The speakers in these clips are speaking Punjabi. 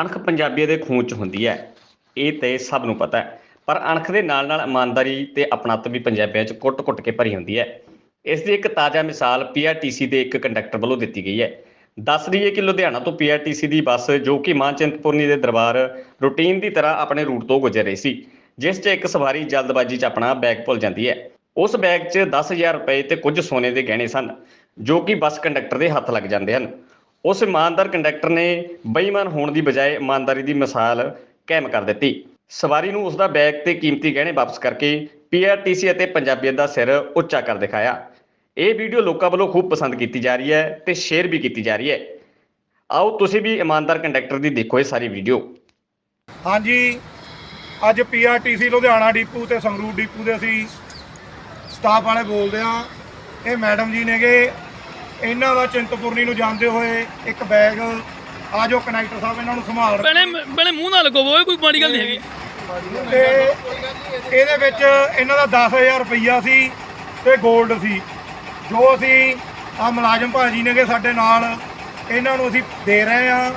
ਅਣਖ ਪੰਜਾਬੀਆਂ ਦੇ ਖੂਨ 'ਚ ਹੁੰਦੀ ਹੈ। ਇਹ ਤੇ ਸਭ ਨੂੰ ਪਤਾ ਹੈ। ਪਰ ਅਣਖ ਦੇ ਨਾਲ ਨਾਲ ਇਮਾਨਦਾਰੀ ਤੇ ਆਪਣਤ ਵੀ ਪੰਜਾਬੀਆਂ 'ਚ ਕੁੱਟ-ਕੁੱਟ ਕੇ ਭਰੀ ਹੁੰਦੀ ਹੈ। ਇਸ ਦੀ ਇੱਕ ਤਾਜ਼ਾ ਮਿਸਾਲ ਪੀਆਰਟੀਸੀ ਦੇ ਇੱਕ ਕੰਡਕਟਰ ਵੱਲੋਂ ਦਿੱਤੀ ਗਈ ਹੈ। ਦੱਸ ਦਈਏ ਕਿ ਲੁਧਿਆਣਾ ਤੋਂ ਪੀਆਰਟੀਸੀ ਦੀ ਬੱਸ ਜੋ ਕਿ ਮਾਂ ਚਿੰਤਪੁਰਨੀ ਦੇ ਦਰਬਾਰ ਰੂਟੀਨ ਦੀ ਤਰ੍ਹਾਂ ਆਪਣੇ ਰੂਟ ਤੋਂ ਗੁਜ਼ਰ ਰਹੀ ਸੀ, ਜਿਸ 'ਚ ਇੱਕ ਸਵਾਰੀ ਜਲਦਬਾਜ਼ੀ 'ਚ ਆਪਣਾ ਬੈਗ ਭੁੱਲ ਜਾਂਦੀ ਹੈ। ਉਸ ਬੈਗ 'ਚ 10000 ਰੁਪਏ ਤੇ ਕੁਝ ਸੋਨੇ ਦੇ ਗਹਿਣੇ ਸਨ, ਜੋ ਕਿ ਬੱਸ ਕੰਡਕਟਰ ਦੇ ਹੱਥ ਲੱਗ ਜਾਂਦੇ ਹਨ। ਉਸ ਇਮਾਨਦਾਰ ਕੰਡਕਟਰ ਨੇ ਬੇਈਮਾਨ ਹੋਣ ਦੀ ਬਜਾਏ ਇਮਾਨਦਾਰੀ ਦੀ ਮਿਸਾਲ ਕਾਇਮ ਕਰ ਦਿੱਤੀ। ਸਵਾਰੀ ਨੂੰ ਉਸ ਦਾ ਬੈਗ ਤੇ ਕੀਮਤੀ ਗਹਿਣੇ ਵਾਪਸ ਕਰਕੇ ਪੀਆਰਟੀਸੀ ਅਤੇ ਪੰਜਾਬੀਅਤ ਦਾ ਸਿਰ ਉੱਚਾ ਕਰ ਦਿਖਾਇਆ। ਇਹ ਵੀਡੀਓ ਲੋਕਾਂ ਵੱਲੋਂ ਖੂਬ ਪਸੰਦ ਕੀਤੀ ਜਾ ਰਹੀ ਹੈ ਤੇ ਸ਼ੇਅਰ ਵੀ ਕੀਤੀ ਜਾ ਰਹੀ ਹੈ। ਆਓ ਤੁਸੀਂ ਵੀ ਇਮਾਨਦਾਰ ਕੰਡਕਟਰ ਦੀ ਦੇਖੋ ਇਹ ਸਾਰੀ ਵੀਡੀਓ। ਹਾਂਜੀ, ਅੱਜ ਪੀਆਰਟੀਸੀ ਲੁਧਿਆਣਾ ਡਿਪੂ ਤੇ ਸੰਗਰੂਰ ਡਿਪੂ ਦੇ ਅਸੀਂ ਸਟਾਫ ਵਾਲੇ ਬੋਲਦੇ ਆ ਇਹ ਮੈਡਮ ਜੀ ਨੇਗੇ। ਇਹਨਾਂ ਦਾ ਚਿੰਤਪੁਰਨੀ ਨੂੰ ਜਾਂਦੇ ਹੋਏ ਇੱਕ ਬੈਗ ਆ ਜੋ ਕਨੈਕਟਰ ਸਾਹਿਬ ਇਹਨਾਂ ਨੂੰ ਸੰਭਾਲ ਰਹੇ ਭੈਣੇ ਭੈਣੇ ਮੂੰਹ ਨਾ ਲੱਗੋ ਓਏ ਕੋਈ ਮਾੜੀ ਗੱਲ ਨਹੀਂ ਹੈਗੀ। ਤੇ ਇਹਦੇ ਵਿੱਚ ਇਹਨਾਂ ਦਾ 10000 ਰੁਪਈਆ ਸੀ ਤੇ 골ਡ ਸੀ। ਜੋ ਅਸੀਂ ਆ ਮੁਲਾਜ਼ਮ ਭਾਜੀ ਨੇਗੇ ਸਾਡੇ ਨਾਲ ਇਹਨਾਂ ਨੂੰ ਅਸੀਂ ਦੇ ਰਹੇ ਆ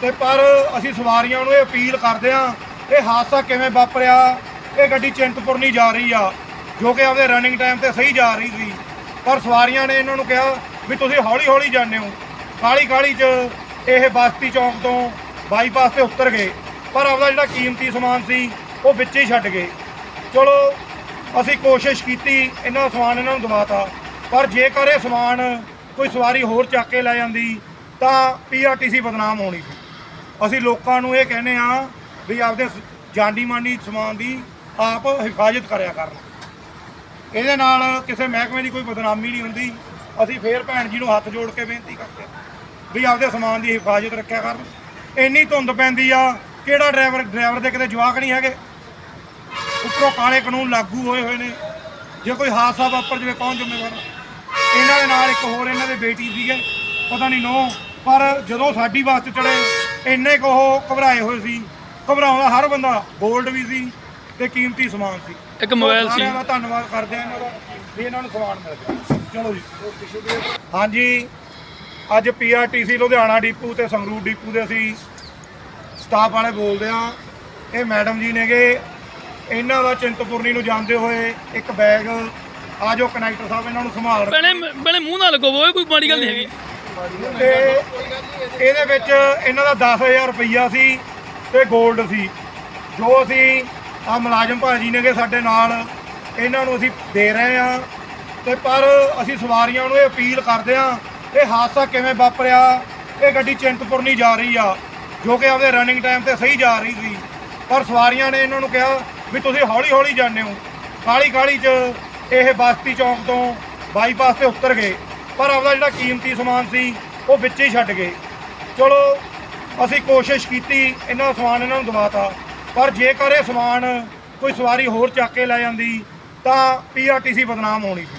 ਤੇ ਪਰ ਅਸੀਂ ਸਵਾਰੀਆਂ ਨੂੰ ਇਹ ਅਪੀਲ ਕਰਦੇ ਆ ਇਹ ਹਾਦਸਾ ਕਿਵੇਂ ਵਾਪਰਿਆ? ਇਹ ਗੱਡੀ ਚਿੰਤਪੁਰਨੀ ਜਾ ਰਹੀ ਆ ਜੋ ਕਿ ਆਪਦੇ ਰਨਿੰਗ ਟਾਈਮ ਤੇ ਸਹੀ ਜਾ ਰਹੀ ਸੀ। ਪਰ ਸਵਾਰੀਆਂ ਨੇ ਇਹਨਾਂ ਨੂੰ ਕਿਹਾ ਵੀ ਤੁਸੀਂ ਹੌਲੀ ਹੌਲੀ ਜਾਂਦੇ ਹੋ। ਕਾਲੀ ਕਾਲੀ 'ਚ ਇਹ ਬਸਤੀ ਚੌਂਕ ਤੋਂ ਬਾਈਪਾਸ ਤੇ ਉਤਰ ਗਏ। ਪਰ ਆਪਦਾ ਜਿਹੜਾ ਕੀਮਤੀ ਸਮਾਨ ਸੀ, ਉਹ ਵਿੱਚ ਹੀ ਛੱਡ ਗਏ। ਚਲੋ, ਅਸੀਂ ਕੋਸ਼ਿਸ਼ ਕੀਤੀ, ਇਹਨਾਂ ਦਾ ਸਮਾਨ ਇਹਨਾਂ ਨੂੰ ਦਵਾਤਾ। ਪਰ ਜੇਕਰ ਇਹ ਸਮਾਨ ਕੋਈ ਸਵਾਰੀ ਹੋਰ ਚੱਕ ਕੇ ਲੈ ਜਾਂਦੀ, ਤਾਂ ਪੀਆਰਟੀਸੀ ਬਦਨਾਮ ਹੋਣੀ ਸੀ। ਅਸੀਂ ਲੋਕਾਂ ਨੂੰ ਇਹ ਕਹਿੰਦੇ ਆ ਵੀ ਆਪਦੇ ਸ- ਜਾਨੀ ਮਾਨੀ ਸਮਾਨ ਦੀ ਆਪ ਹਿਫਾਜ਼ਤ ਕਰਿਆ ਕਰਨ। ਇਹਦੇ ਨਾਲ ਕਿਸੇ ਮਹਿਕਮੇ ਦੀ ਕੋਈ ਬਦਨਾਮੀ ਨਹੀਂ ਹੁੰਦੀ। ਅਸੀਂ ਫੇਰ ਭੈਣ ਜੀ ਨੂੰ ਹੱਥ ਜੋੜ ਕੇ ਬੇਨਤੀ ਕਰਦੇ ਹਾਂ ਵੀ ਆਪਦੇ ਸਮਾਨ ਦੀ ਹਿਫਾਜ਼ਤ ਰੱਖਿਆ ਕਰਨ। ਇੰਨੀ ਧੁੰਦ ਪੈਂਦੀ ਆ ਕਿਹੜਾ ਡਰਾਈਵਰ ਡਰਾਈਵਰ ਦੇ ਕਿਤੇ ਜਵਾਕ ਨਹੀਂ ਹੈਗੇ? ਉੱਪਰੋਂ ਕਾਲੇ ਕਾਨੂੰਨ ਲਾਗੂ ਹੋਏ ਹੋਏ ਨੇ। ਜੇ ਕੋਈ ਹਾਦਸਾ ਵਾਪਰ ਜਾਵੇ ਕੌਣ ਜ਼ਿੰਮੇਵਾਰ? ਇਹਨਾਂ ਦੇ ਨਾਲ ਇੱਕ ਹੋਰ ਇਹਨਾਂ ਦੇ ਬੇਟੀ ਸੀਗੇ ਪਤਾ ਨਹੀਂ ਨੋ। ਪਰ ਜਦੋਂ ਸਾਡੀ ਬੱਸ ਚੜੇ ਇੰਨੇ ਕੁ ਉਹ ਘਬਰਾਏ ਹੋਏ ਸੀ। ਘਬਰਾਉਂਦਾ ਹਰ ਬੰਦਾ 골ਡ ਵੀ ਸੀ ਤੇ ਕੀਮਤੀ ਸਮਾਨ ਸੀ। ਇੱਕ ਮੋਬਾਈਲ ਸੀ। ਸਾਰਿਆਂ ਦਾ ਧੰਨਵਾਦ ਕਰਦੇ ਆ ਇਹਨਾਂ ਦਾ ਵੀ ਇਹਨਾਂ ਨੂੰ ਸਮਾਨ ਮਿਲ ਗਿਆ। ਚਲੋ ਜੀ। ਹਾਂਜੀ ਅੱਜ ਪੀਆਰਟੀਸੀ ਲੁਧਿਆਣਾ ਡਿਪੂ ਤੇ ਸੰਗਰੂਰ ਡਿਪੂ ਦੇ ਅਸੀਂ ਸਟਾਫ ਵਾਲੇ ਬੋਲਦੇ ਆ ਇਹ ਮੈਡਮ ਜੀ ਨੇਗੇ। ਇਹਨਾਂ ਦਾ ਚਿੰਤਪੁਰਨੀ ਨੂੰ ਜਾਂਦੇ ਹੋਏ ਇੱਕ ਬੈਗ ਆ ਜੋ ਕਨੈਕਟਰ ਸਾਹਿਬ ਇਹਨਾਂ ਨੂੰ ਸੰਭਾਲ ਰਹੇ ਭੈਣੇ ਮੂੰਹ ਨਾ ਲੱਗੋ ਓਏ ਕੋਈ ਮਾੜੀ ਗੱਲ ਨਹੀਂ ਹੈਗੀ। ਤੇ ਇਹਦੇ ਵਿੱਚ ਇਹਨਾਂ ਦਾ 10000 ਰੁਪਈਆ ਸੀ ਤੇ 골ਡ ਸੀ। ਜੋ ਅਸੀਂ ਆ ਮੁਲਾਜ਼ਮ ਭਾਜੀ ਨੇਗੇ ਸਾਡੇ ਨਾਲ ਇਹਨਾਂ ਨੂੰ ਅਸੀਂ ਦੇ ਰਹੇ ਆ ਤੇ ਪਰ ਅਸੀਂ ਸਵਾਰੀਆਂ ਨੂੰ ਇਹ ਅਪੀਲ ਕਰਦੇ ਆ ਇਹ ਹਾਦਸਾ ਕਿਵੇਂ ਵਾਪਰਿਆ? ਇਹ ਗੱਡੀ ਚਿੰਤਪੁਰਨੀ ਜਾ ਰਹੀ ਆ, ਜੋ ਕਿ ਆਪਦੇ ਰਨਿੰਗ ਟਾਈਮ ਤੇ ਸਹੀ ਜਾ ਰਹੀ ਸੀ। ਪਰ ਸਵਾਰੀਆਂ ਨੇ ਇਹਨਾਂ ਨੂੰ ਕਿਹਾ ਵੀ ਤੁਸੀਂ ਹੌਲੀ ਹੌਲੀ ਜਾਂਦੇ ਹੋ। ਕਾਲੀ ਕਾਲੀ 'ਚ ਇਹ ਬਸਤੀ ਚੌਂਕ ਤੋਂ ਬਾਈਪਾਸ ਤੇ ਉਤਰ ਗਏ। ਪਰ ਆਪਦਾ ਜਿਹੜਾ ਕੀਮਤੀ ਸਮਾਨ ਸੀ, ਉਹ ਵਿੱਚ ਹੀ ਛੱਡ ਗਏ। ਚਲੋ, ਅਸੀਂ ਕੋਸ਼ਿਸ਼ ਕੀਤੀ, ਇਹਨਾਂ ਸਮਾਨ ਇਹਨਾਂ ਨੂੰ ਦਵਾਤਾ। ਪਰ ਜੇਕਰ ਇਹ ਸਮਾਨ ਕੋਈ ਸਵਾਰੀ ਹੋਰ ਚੱਕ ਕੇ ਲੈ ਜਾਂਦੀ, ਤਾਂ ਪੀਆਰਟੀਸੀ ਬਦਨਾਮ ਹੋਣੀ ਸੀ।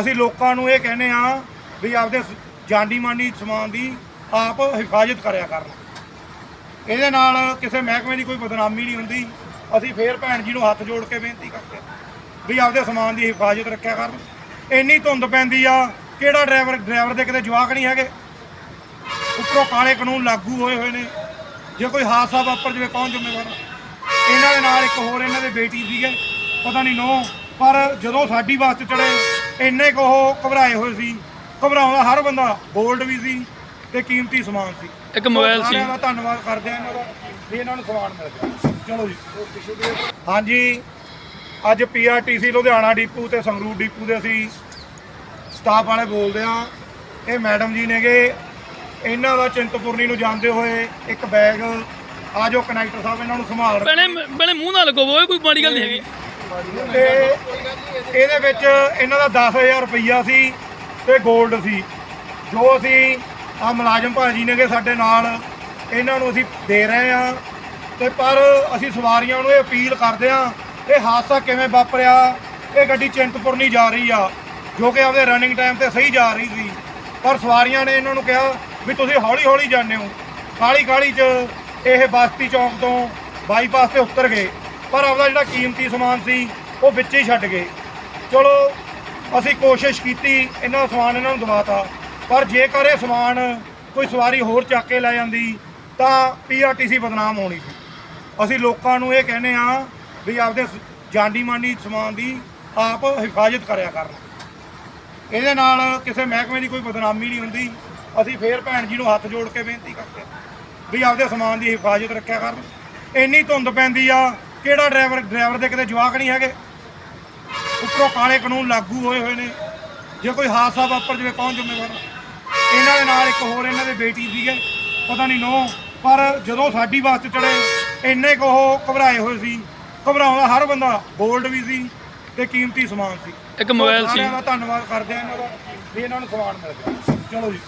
ਅਸੀਂ ਲੋਕਾਂ ਨੂੰ ਇਹ ਕਹਿੰਦੇ ਆ ਵੀ ਆਪਦੇ ਸ- ਜਾਨੀ ਮਾਨੀ ਸਮਾਨ ਦੀ ਆਪ ਹਿਫਾਜ਼ਤ ਕਰਿਆ ਕਰਨ। ਇਹਦੇ ਨਾਲ ਕਿਸੇ ਮਹਿਕਮੇ ਦੀ ਕੋਈ ਬਦਨਾਮੀ ਨਹੀਂ ਹੁੰਦੀ। ਅਸੀਂ ਫੇਰ ਭੈਣ ਜੀ ਨੂੰ ਹੱਥ ਜੋੜ ਕੇ ਬੇਨਤੀ ਕਰਦੇ ਵੀ ਆਪਦੇ ਸਮਾਨ ਦੀ ਹਿਫਾਜ਼ਤ ਰੱਖਿਆ ਕਰਨ। ਇੰਨੀ ਧੁੰਦ ਪੈਂਦੀ ਆ, ਕਿਹੜਾ ਡਰਾਈਵਰ ਡਰਾਈਵਰ ਦੇ ਕਿਤੇ ਜਵਾਕ ਨਹੀਂ ਹੈਗੇ? ਉੱਪਰੋਂ ਕਾਲੇ ਕਾਨੂੰਨ ਲਾਗੂ ਹੋਏ ਹੋਏ ਨੇ। ਜੇ ਕੋਈ ਹਾਦਸਾ ਵਾਪਰ ਜਾਵੇ ਕੌਣ ਜ਼ਿੰਮੇਵਾਰ? ਇਹਨਾਂ ਦੇ ਨਾਲ ਇੱਕ ਹੋਰ ਇਹਨਾਂ ਦੇ ਬੇਟੀ ਸੀਗੇ। ਪਤਾ ਨਹੀਂ ਨੋ, ਪਰ ਜਦੋਂ ਸਾਡੀ ਬੱਸ 'ਚ ਚੜੇ ਇੰਨੇ ਕੁ ਉਹ ਘਬਰਾਏ ਹੋਏ ਸੀ। ਘਬਰਾਉਂਦਾ ਹਰ ਬੰਦਾ 골ਡ ਵੀ ਸੀ ਤੇ ਕੀਮਤੀ ਸਮਾਨ ਸੀ। ਇੱਕ ਮੋਬਾਈਲ ਸੀ। ਸਾਰਿਆਂ ਦਾ ਧੰਨਵਾਦ ਕਰਦੇ ਆ ਇਹਨਾਂ ਦਾ ਵੀ ਇਹਨਾਂ ਨੂੰ ਸਮਾਨ ਮਿਲ ਗਿਆ। ਚਲੋ ਜੀ। ਹਾਂਜੀ ਅੱਜ ਪੀਆਰਟੀਸੀ ਲੁਧਿਆਣਾ ਡਿਪੂ ਤੇ ਸੰਗਰੂਰ ਡਿਪੂ ਦੇ ਅਸੀਂ ਸਟਾਫ ਵਾਲੇ ਬੋਲਦੇ ਆ। ਇਹ ਮੈਡਮ ਜੀ ਨੇਗੇ। ਇਹਨਾਂ ਦਾ ਚਿੰਤਪੁਰਨੀ ਨੂੰ ਜਾਂਦੇ ਹੋਏ ਇੱਕ ਬੈਗ ਆ ਜੋ ਕਨੈਕਟਰ ਸਾਹਿਬ ਇਹਨਾਂ ਨੂੰ ਸੰਭਾਲ ਰਹੇ ਭੈਣੇ ਭੈਣੇ ਮੂੰਹ ਨਾ ਲੱਗੋ ਓਏ ਕੋਈ ਮਾੜੀ ਗੱਲ ਨਹੀਂ ਹੈਗੀ। ਤੇ ਇਹਦੇ ਵਿੱਚ ਇਹਨਾਂ ਦਾ 10000 ਰੁਪਈਆ ਸੀ ਤੇ 골ਡ ਸੀ। ਜੋ ਅਸੀਂ ਆ ਮੁਲਾਜ਼ਮ ਭਾਜੀ ਨੇਗੇ ਸਾਡੇ ਨਾਲ, ਇਹਨਾਂ ਨੂੰ ਅਸੀਂ ਦੇ ਰਹੇ ਆ ਤੇ ਪਰ ਅਸੀਂ ਸਵਾਰੀਆਂ ਨੂੰ ਇਹ ਅਪੀਲ ਕਰਦੇ ਆ ਇਹ ਹਾਦਸਾ ਕਿਵੇਂ ਵਾਪਰਿਆ? ਇਹ ਗੱਡੀ ਚਿੰਤਪੁਰ ਨਹੀਂ ਜਾ ਰਹੀ ਆ, ਜੋ ਕਿ ਆਪਦੇ ਰਨਿੰਗ ਟਾਈਮ ਤੇ ਸਹੀ ਜਾ ਰਹੀ ਸੀ। ਪਰ ਸਵਾਰੀਆਂ ਨੇ ਇਹਨਾਂ ਨੂੰ ਕਿਹਾ ਵੀ ਤੁਸੀਂ ਹੌਲੀ ਹੌਲੀ ਜਾਂਦੇ ਹੋ। ਕਾਲੀ ਕਾਲੀ 'ਚ ਇਹ ਬਸਤੀ ਚੌਂਕ ਤੋਂ ਬਾਈਪਾਸ ਤੇ ਉਤਰ ਗਏ। ਪਰ ਆਪਦਾ ਜਿਹੜਾ ਕੀਮਤੀ ਸਮਾਨ ਸੀ, ਉਹ ਵਿੱਚ ਹੀ ਛੱਡ ਗਏ। ਚਲੋ, ਅਸੀਂ ਕੋਸ਼ਿਸ਼ ਕੀਤੀ ਇਹਨਾਂ ਸਮਾਨ ਇਹਨਾਂ ਨੂੰ ਦਵਾਤਾ। ਪਰ ਜੇਕਰ ਇਹ ਸਮਾਨ ਕੋਈ ਸਵਾਰੀ ਹੋਰ ਚੱਕ ਕੇ ਲੈ ਜਾਂਦੀ, ਤਾਂ ਪੀਆਰਟੀਸੀ ਬਦਨਾਮ ਹੋਣੀ ਸੀ। ਅਸੀਂ ਲੋਕਾਂ ਨੂੰ ਇਹ ਕਹਿੰਦੇ ਆ ਵੀ ਆਪਦੇ ਸ- ਜਾਨੀ ਸਮਾਨ ਦੀ ਆਪ ਹਿਫਾਜ਼ਤ ਕਰਿਆ ਕਰਨ। ਇਹਦੇ ਨਾਲ ਕਿਸੇ ਮਹਿਕਮੇ ਦੀ ਕੋਈ ਬਦਨਾਮੀ ਨਹੀਂ ਹੁੰਦੀ। ਅਸੀਂ ਫੇਰ ਭੈਣ ਜੀ ਨੂੰ ਹੱਥ ਜੋੜ ਕੇ ਬੇਨਤੀ ਕਰਦੇ ਹਾਂ ਵੀ ਆਪਦੇ ਸਮਾਨ ਦੀ ਹਿਫਾਜ਼ਤ ਰੱਖਿਆ ਕਰਨ। ਇੰਨੀ ਧੁੰਦ ਪੈਂਦੀ ਆ ਕਿਹੜਾ ਡਰਾਈਵਰ ਡਰਾਈਵਰ ਦੇ ਕਿਤੇ ਜਵਾਕ ਨਹੀਂ ਹੈਗੇ? ਉੱਪਰੋਂ ਕਾਲੇ ਕਾਨੂੰਨ ਲਾਗੂ ਹੋਏ ਹੋਏ ਨੇ। ਜੇ ਕੋਈ ਹਾਦਸਾ ਵਾਪਰ ਜਾਵੇ ਕੌਣ ਜ਼ਿੰਮੇਵਾਰ? ਇਹਨਾਂ ਦੇ ਨਾਲ ਇੱਕ ਹੋਰ ਇਹਨਾਂ ਦੇ ਬੇਟੀ ਸੀਗੇ ਪਤਾ ਨਹੀਂ ਨੋ ਪਰ ਜਦੋਂ ਸਾਡੀ ਬੱਸ 'ਚ ਚੜੇ ਇੰਨੇ ਕੁ ਉਹ ਘਬਰਾਏ ਹੋਏ ਸੀ। ਘਬਰਾਉਂਦਾ ਹਰ ਬੰਦਾ ਗੋਲਡ ਵੀ ਸੀ ਤੇ ਕੀਮਤੀ ਸਮਾਨ ਸੀ। ਇੱਕ ਮੋਬਾਈਲ ਸੀ ਸਾਰਿਆਂ ਦਾ ਧੰਨਵਾਦ ਕਰਦੇ ਆ ਇਹਨਾਂ ਦਾ ਵੀ ਇਹਨਾਂ ਨੂੰ ਸਮਾਨ ਮਿਲ ਗਿਆ। ਚਲੋ ਜੀ।